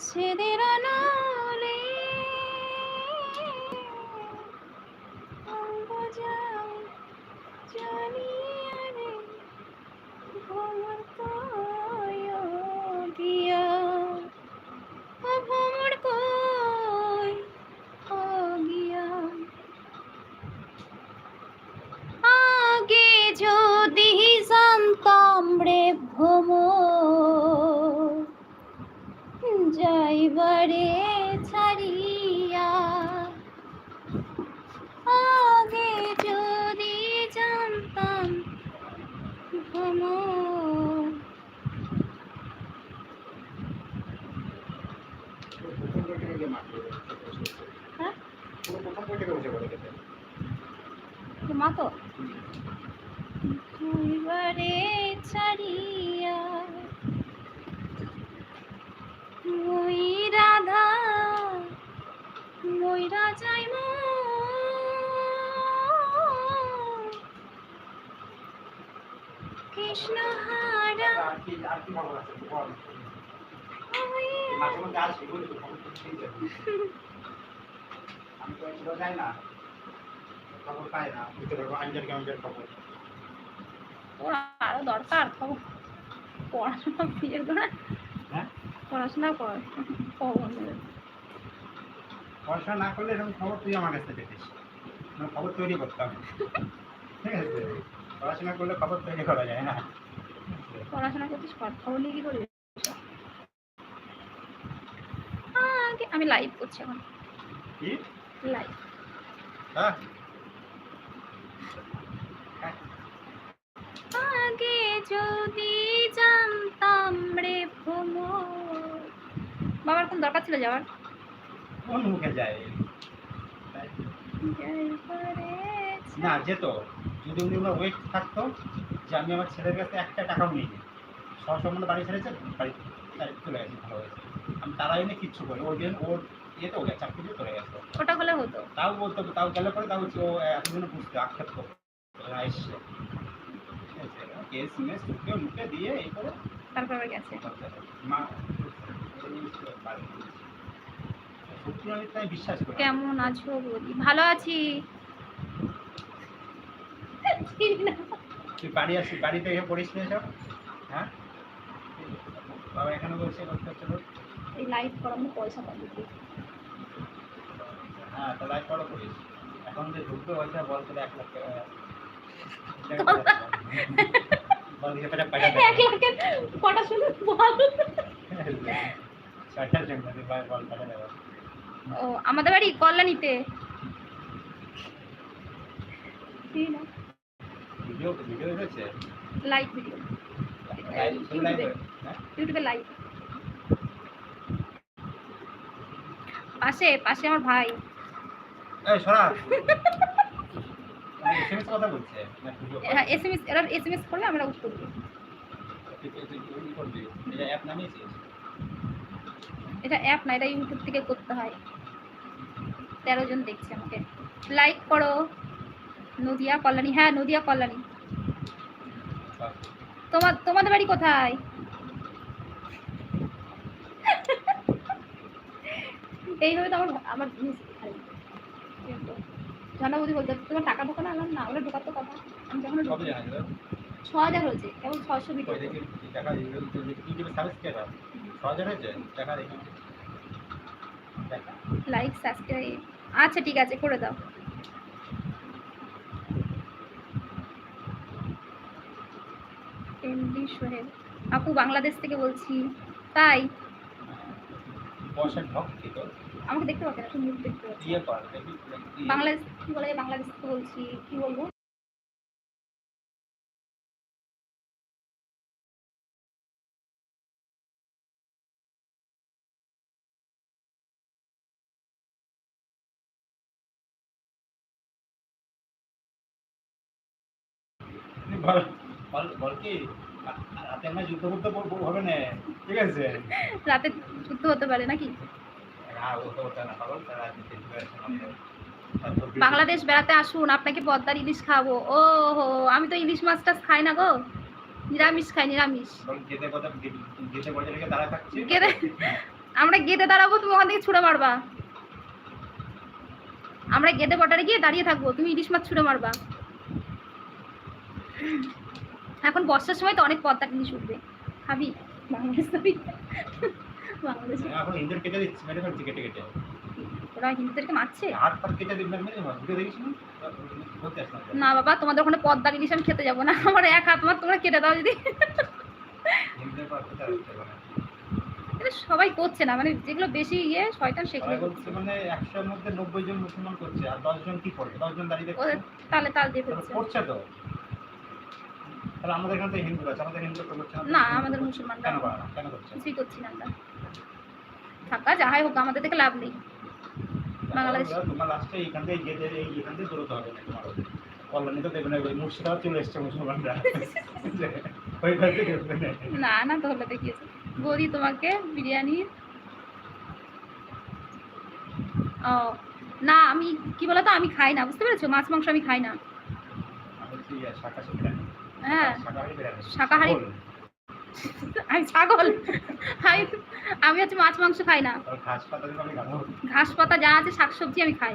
ছেদের আনালে বইটাকে বসে পড়ে গেছে। মা তো। যাইবারে ছাড়িয়া মই রাধা মইরা যাই কৃষ্ণ হারা। আর কি আর কি ভালো আছে? বল। মাঝে মধ্যে আসি বলি তো খবর তো ঠিক আছে। আমি তো এগুলো যাই না খবর পাই না বুঝতে পারব আঞ্জার খবর ওর আরও দরকার খবর পড়াশোনা বিয়ে করে পড়াশোনা কর খবর পড়াশোনা না করলে এরকম খবর তুই আমার কাছ পেতিস খবর তৈরি ঠিক আছে পড়াশোনা করলে খবর তৈরি করা যায় না। পড়াশোনা করছিস কর খবর নিয়ে কি? করবি আমি লাইভ করছি এখন। কি? লাইভ হ্যাঁ আগে যদি জানতাম রে ভ্রমর বাবার কোন দরকার ছিল যাওয়ার? কোন মুখে যায়? না যেত। যদি উনি ওনার ওয়েট থাকতো যে আমি আমার ছেলের কাছে একটা টাকাও নিই সসম্বন্ধ বাড়ি ছেড়েছে বাড়ি বাড়ি চলে গেছে ভালো হয়েছে। আমি তারা এনে কিচ্ছু করি ওই দিন ওর ইয়েতে গেছে চাকরি দিয়ে চলে গেছে। ওটা হলে হতো। তাও বলতো তাও গেলে পরে তাও হচ্ছে ও এতদিনে বুঝতে আক্ষেপ করতো। এসছে। কেস মেস মুখে মুখে দিয়ে এই করে তারপর গেছে। মা। সত্যি আমি তাই বিশ্বাস করি। কেমন আছো বলি? ভালো আছি। তুই বাড়ি আসি বাড়িতে এসে পড়িস না সব হ্যাঁ? বাবা এখানে বসে করতে তোর? এই লাইভ করানো পয়সা পাবি। হ্যাঁ তো লাইভ করো এখন যে ঢুকবে ওইটা বল এক লাখ আমাদের বাড়ি কল্যাণীতে। ভিডিও ভিডিও হয়েছে? লাইভ ভিডিও লাইভ শুধু লাইভ হ্যাঁ? ইউটিউবে লাইভ পাশে পাশে আমার ভাই। এসএমএস না এরা এসএমএস করলে আমরা উত্তর দিই। এটা অ্যাপ না এটা ইউটিউব থেকে করতে হয়। তেরো জন দেখছে আমাকে। লাইক করো। নদিয়া কল্যাণী হ্যাঁ নদিয়া কল্যাণী। তোমার তোমাদের বাড়ি কোথায়? এইভাবে তো আমার আমার ঝর্ণা বৌদি বলতে তোমার টাকা ঢোকানো আনলাম না? ওরা ঢোকার তো কথা। আমি যখন ছ হাজার হয়েছে কেবল ছশো টাকা লাইক সাবস্ক্রাইব আচ্ছা ঠিক আছে করে দাও। এমডি সোহেল। আপু বাংলাদেশ থেকে বলছি। তাই? পয়সা ঢক আমাকে দেখতে পাচ্ছি না তুমি দেখতে পাচ্ছি। বাংলাদেশ কি বলে। বাংলাদেশ বলছি কি বলব? রাতে না যুদ্ধ করতে বল- হবে না ঠিক আছে? রাতে যুদ্ধ হতে পারে নাকি? বাংলাদেশ বেড়াতে আসুন, আপনাকে পদ্মার ইলিশ খাব ও হো আমি তো ইলিশ মাছ টাছ খাই না গো। নিরামিষ খাই, নিরামিষ। আমরা গেটে দাঁড়াবো, তুমি ওখান থেকে ছুঁড়ে মারবা। আমরা গেটে বটারে গিয়ে দাঁড়িয়ে থাকব, তুমি ইলিশ মাছ ছুঁড়ে মারবা। এখন বর্ষার সময় তো অনেক পদ্মা ইলিশ উঠবে। খাবি, বাংলাদেশ বাংলাদেশ এখন হিন্দুর কেটে দিচ্ছি মেরে ফেলছি কেটে কেটে। ওরা হিন্দুদেরকে মারছে? হাত পাত কেটে দিন না মেরে ভিডিও দেখিস না? বলতে আসলাম। না বাবা তোমাদের ওখানে পদ্মা ইলিশ আমি খেতে যাব না। আমার এক হাত মার তোমরা কেটে দাও যদি। এটা সবাই করছে না মানে যেগুলো বেশি ইয়ে শয়তান সেগুলো বলছে মানে একশোর মধ্যে নব্বই জন মুসলমান করছে আর দশ জন কি করবে? দশ জন দাঁড়িয়ে দেখছে। তালে তাল দিয়ে ফেলছে। করছে তো? তাহলে আমাদের এখানে তো হিন্দু আছে আমাদের হিন্দু তো করছে না, আমাদের মুসলমানরা- কেন করছে না? কিছুই করছি না আমরা। থাকা যাহাই হোক আমাদের থেকে লাভ নেই। বাংলাদেশ- তোমার লাস্টে এইখান থেকে গিয়ে এই এখান থেকে দূরত হবে না তোমার। কল্যাণী তো দেবে না ওই মুর্শিদাবাদ চলে এসছে মুসলমানরা। ওইখান থেকে না। না না তাহলে দেখিয়েছে। বৌদি তোমাকে বিরিয়ানি। ও না আমি কি বলতো আমি খাই না বুঝতে পেরেছ? মাছ মাংস আমি খাই না। হ্যাঁ শাকাহারি। আমি ছাগল। আমি আমি হচ্ছে মাছ মাংস খাই না। ঘাস পাতা যা আছে শাকসবজি আমি খাই।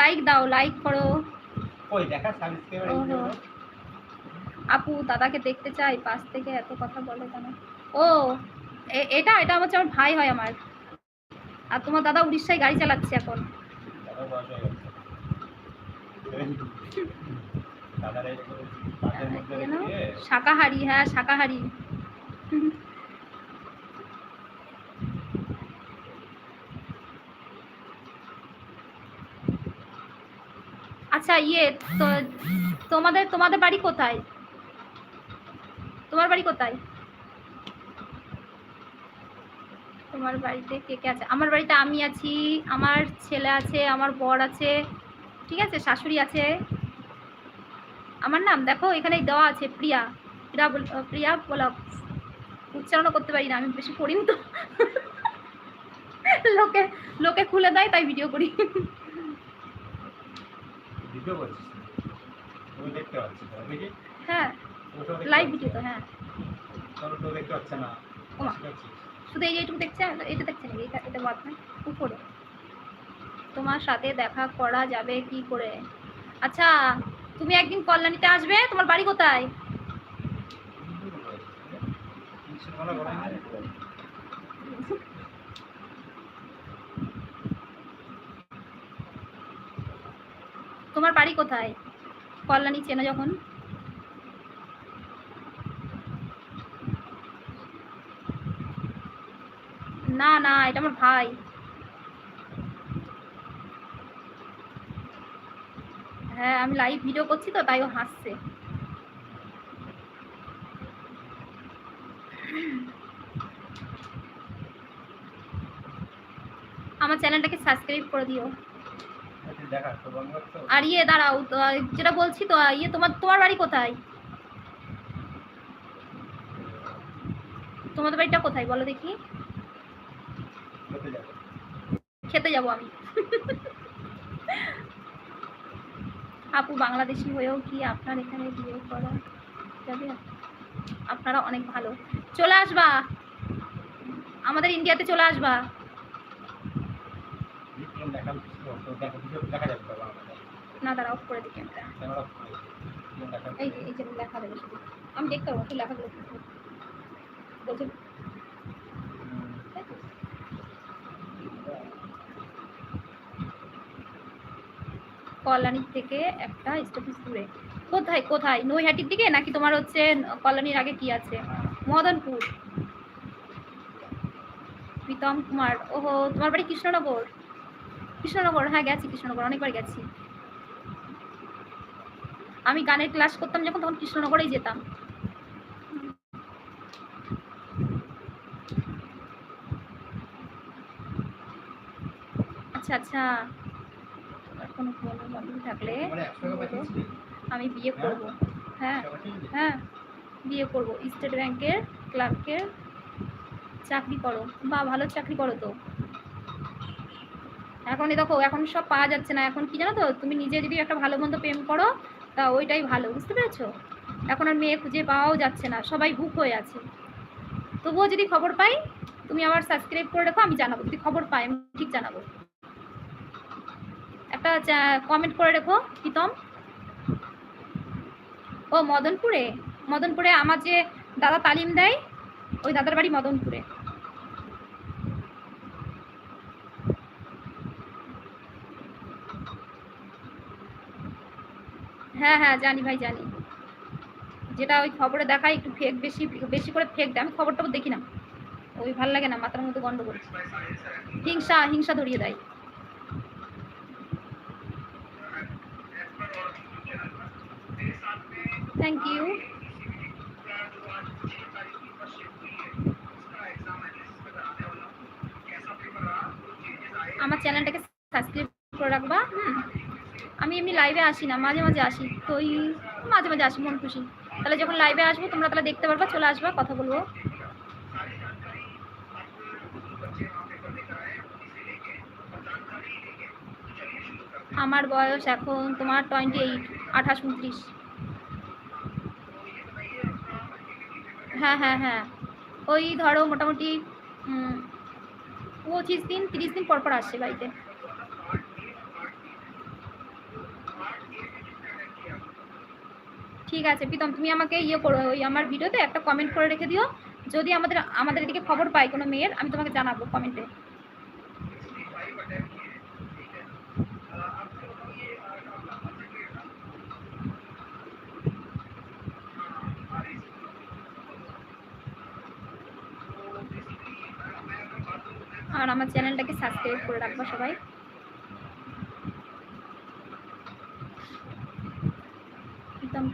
লাইক দাও লাইক করো। আপু দাদাকে দেখতে চাই পাশ থেকে এত কথা বলে কেন? ও এটা এটা হচ্ছে আমার ভাই হয় আমার। আর তোমার দাদা উড়িষ্যায় গাড়ি চালাচ্ছে এখন। শাকাহারি হ্যাঁ শাকাহারি। আচ্ছা ইয়ে তোমাদের তোমাদের বাড়ি কোথায়? তোমার বাড়ি কোথায়? তোমার বাড়িতে কে কে আছে? আমার বাড়িতে আমি আছি আমার ছেলে আছে আমার বর আছে ঠিক আছে শাশুড়ি আছে। আমার নাম দেখো এখানে দেওয়া আছে প্রিয়া। প্রিয়া প্রিয়া ব্লগ উচ্চারণও করতে পারি না আমি বেশি পড়িনি তো। লোকে লোকে খুলে দেয় তাই ভিডিও করি। হ্যাঁ লাইভ ভিডিও তো হ্যাঁ? শুধু এই দেখছে এটা দেখছে নাকি? এটা এটা বাদ উপরে। তোমার সাথে দেখা করা যাবে কি করে? আচ্ছা তুমি একদিন কল্যাণীতে আসবে, তোমার বাড়ি কোথায়? তোমার বাড়ি কোথায়? কল্যাণী চেনা যখন? না না, এটা আমার ভাই। হ্যাঁ আমি লাইভ ভিডিও করছি তো, তাই ও হাসছে। আমার চ্যানেলটাকে সাবস্ক্রাইব করে দিও। আর ইয়ে দাঁড়াও যেটা বলছি তো ইয়ে তোমার তোমার বাড়ি কোথায়? তোমাদের বাড়িটা কোথায়, বলো দেখি? খেতে যাব আমি। আপু বাংলাদেশি হয়েও কি আপনার এখানে বিয়ে করা যাবে? আপনারা অনেক ভালো। চলে আসবা। আমাদের ইন্ডিয়াতে চলে আসবা। না দাঁড়া অফ করে দিই ক্যামেরা এই যে, এই লেখা দেবে আমি দেখতে তুই লেখাগুলো বলছে কল্যাণীর থেকে একটা স্টপেজ দূরে। কোথায় কোথায়? নৈহাটির দিকে? নাকি তোমার হচ্ছে কল্যাণীর আগে কি আছে? মদনপুর। প্রীতম কুমার। ওহো, তোমার বাড়ি কৃষ্ণনগর? কৃষ্ণনগর হ্যাঁ গেছি কৃষ্ণনগর, অনেকবার গেছি। আমি গানের ক্লাস করতাম যখন, তখন কৃষ্ণনগরেই যেতাম। আচ্ছা আচ্ছা। কোনো বন্ধু বান্ধব থাকলে মানে আমি বিয়ে করব। হ্যাঁ হ্যাঁ বিয়ে করব। স্টেট ব্যাংকের ক্লার্কের চাকরি করো। বা ভালো চাকরি করো তো। এখন দেখো এখন সব পাওয়া যাচ্ছে না। এখন কি জানো তো তুমি নিজে যদি একটা ভালো মন্দ প্রেম করো তা ওইটাই ভালো বুঝতে পেরেছ? এখন আর মেয়ে খুঁজে পাওয়াও যাচ্ছে না সবাই বুক হয়ে আছে। তবুও যদি খবর পাই তুমি আবার সাবস্ক্রাইব করে রাখো আমি জানাব। যদি খবর পাই আমি ঠিক জানাব। একটা কমেন্ট করে রেখো, প্রীতম। ও, মদনপুরে? মদনপুরে আমার যে দাদা তালিম দেয়, ওই দাদার বাড়ি মদনপুরে। হ্যাঁ হ্যাঁ জানি ভাই, জানি। যেটা ওই খবরে দেখায়, একটু ফেক বেশি বেশি করে ফেক দেয়। আমি খবর টবর দেখি না। ওই ভালো লাগে না, মাথার মধ্যে গন্ডগোল। হিংসা হিংসা ধরিয়ে দেয়। থ্যাংক ইউ আমার চ্যানেলটাকে সাবস্ক্রাইব করে রাখবা, হুম। আমি এমনি লাইভে আসি না, মাঝে মাঝে আসি, তো মাঝে মাঝে আসি, মন খুশি। তাহলে যখন লাইভে আসব, তোমরা তাহলে দেখতে পারবা, চলে আসবা, কথা বলব। আমার বয়স এখন তোমার টোয়েন্টি এইট আঠাশ, উনত্রিশ। হ্যাঁ হ্যাঁ হ্যাঁ। ওই ধরো মোটামুটি পঁচিশ দিন, তিরিশ দিন পর পর আসছে বাড়িতে। ঠিক আছে, প্রীতম, তুমি আমাকে ইয়ে করো, ওই আমার ভিডিওতে একটা কমেন্ট করে রেখে দিও। যদি আমাদের আমাদের এদিকে খবর পাই কোনো মেয়ের, আমি তোমাকে জানাব কমেন্টে আর আমার চ্যানেলটাকে সাবস্ক্রাইব করে রাখবা সবাই। প্রীতম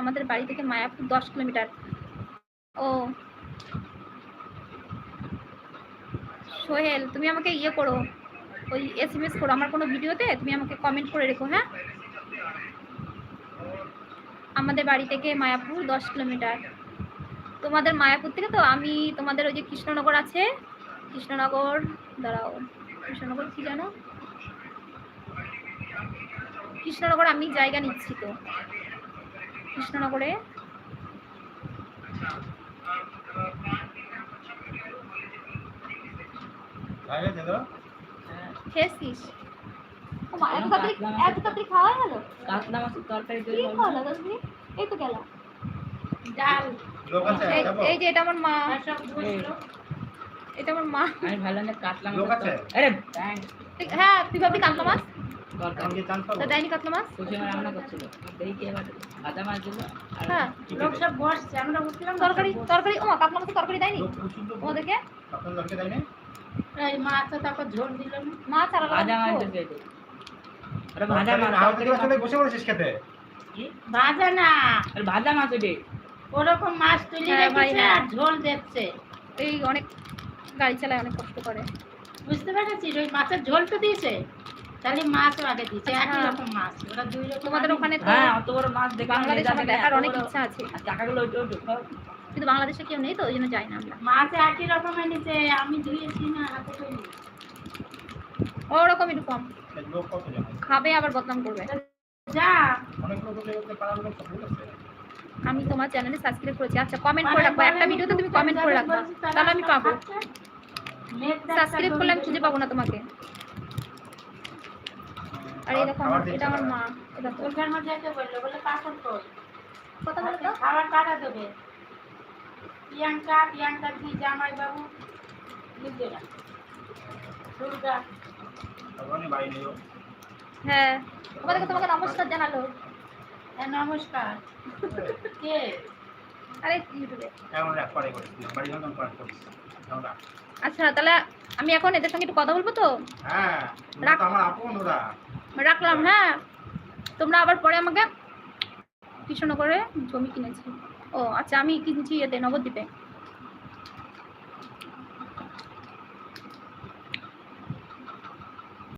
আমাদের বাড়ি থেকে মায়াপুর দশ কিলোমিটার। ও। সোহেল, তুমি আমাকে ইয়ে করো, ওই এস এম এস করো, আমার কোনো ভিডিওতে? তুমি আমাকে কমেন্ট করে রেখো হ্যাঁ? আমাদের বাড়ি থেকে মায়াপুর দশ কিলোমিটার। তোমাদের মায়াপুর থেকে তো আমি, তোমাদের ওই যে কৃষ্ণনগর আছে কৃষ্ণনগর দাঁড়াও কৃষ্ণনগর কি জানো? কৃষ্ণনগর আমি জায়গা নিচ্ছি তো। কৃষ্ণনগরে খেয়েছিস? মা, এত তাড়াতাড়ি এত তাড়াতাড়ি খাওয়া গেল? কাতলা মাছের তরকারি কি। খাওয়া দাদা তুমি এই তো গেল। ডাল। এই- যে এটা আমার মা। এটা আমার মা। আমি ভালো না কাতলা লোক আছে? আরে হ্যাঁ তুই ভাবলি কাতলা মাছ? দেয়নি কাতলা মাছ? রান্না করছিল। ভাজা মাছ দিল আর হ্যাঁ। লোক সব বসছে আমরা বসছিলাম তরকারি তরকারি ও কাতলা মাছের তরকারি দেয়নি লোক প্রচুর লোক ওদেরকে? আপনার লোককে দেয়নি এই মাছ তারপর ঝোল দিল মাছ আর ভাজা মাছ দিল আরে ভাজা মাছ না মাছ- বসে খেতে? ভাজা না। আরে ভাজা মাছ ওটি ওরকম মাছ তুলে হ্যাঁ, রেখেছে হ্যাঁ। আর ঝোল দেখছে এই অনেক গাড়ি চালায় অনেক কষ্ট করে। বুঝতে পেরেছিস? ওই মাছের ঝোল তো দিয়েছে। তাহলে মাছও আগে দিয়েছে। একই হ্যাঁ। রকম মাছ। ওরা দুই রকম তোমাদের ওখানে হ্যাঁ অত বড় মাছ দেখে বাংলাদেশ আমার দেখার অনেক ইচ্ছা আছে। টাকাগুলো ওইটা ওইটা খাও। কিন্তু বাংলাদেশে কেউ নেই তো ওই জন্য যাই না আমরা। মাছ একই রকম এনেছে আমি ধুয়েছি না হাতে করে ওরকম একটু কম এই লোক কত জন খাবে আবার বদনাম করবে। যা। অনেক লোক পাড়ার লোক সব বলেছে আমি তোমার চ্যানেলে সাবস্ক্রাইব করেছি। আচ্ছা কমেন্ট করে রাখব একটা ভিডিওতে তুমি কমেন্ট করে রাখবা তাহলে আমি পাবো। সাবস্ক্রাইব করলে আমি খুঁজে পাবো না তোমাকে। আর এই দেখো আমার এটা আমার মা। এটা তো ওখান মধ্যে এসে বলল বলে পাথর কই কথা বলো তো। খাবার কাটা দেবে? প্রিয়াঙ্কা প্রিয়াঙ্কা দি জামাই বাবু বুঝতে না। দুর্গা। হ্যাঁ। তোমাদেরকে তোমাকে নমস্কার জানালো। নমস্কার। কে? আরে ইউটিউবে। এখন রাখ পরে করিস বাড়ি যখন পরে করিস। এখন রাখ। আচ্ছা তাহলে আমি এখন এদের সঙ্গে একটু কথা বলব তো? হ্যাঁ আমার আপন ওরা। রাখলাম হ্যাঁ। তোমরা আবার পরে আমাকে কৃষ্ণনগরে জমি কিনেছি। ও আচ্ছা আমি কিনছি এতে নবদ্বীপে।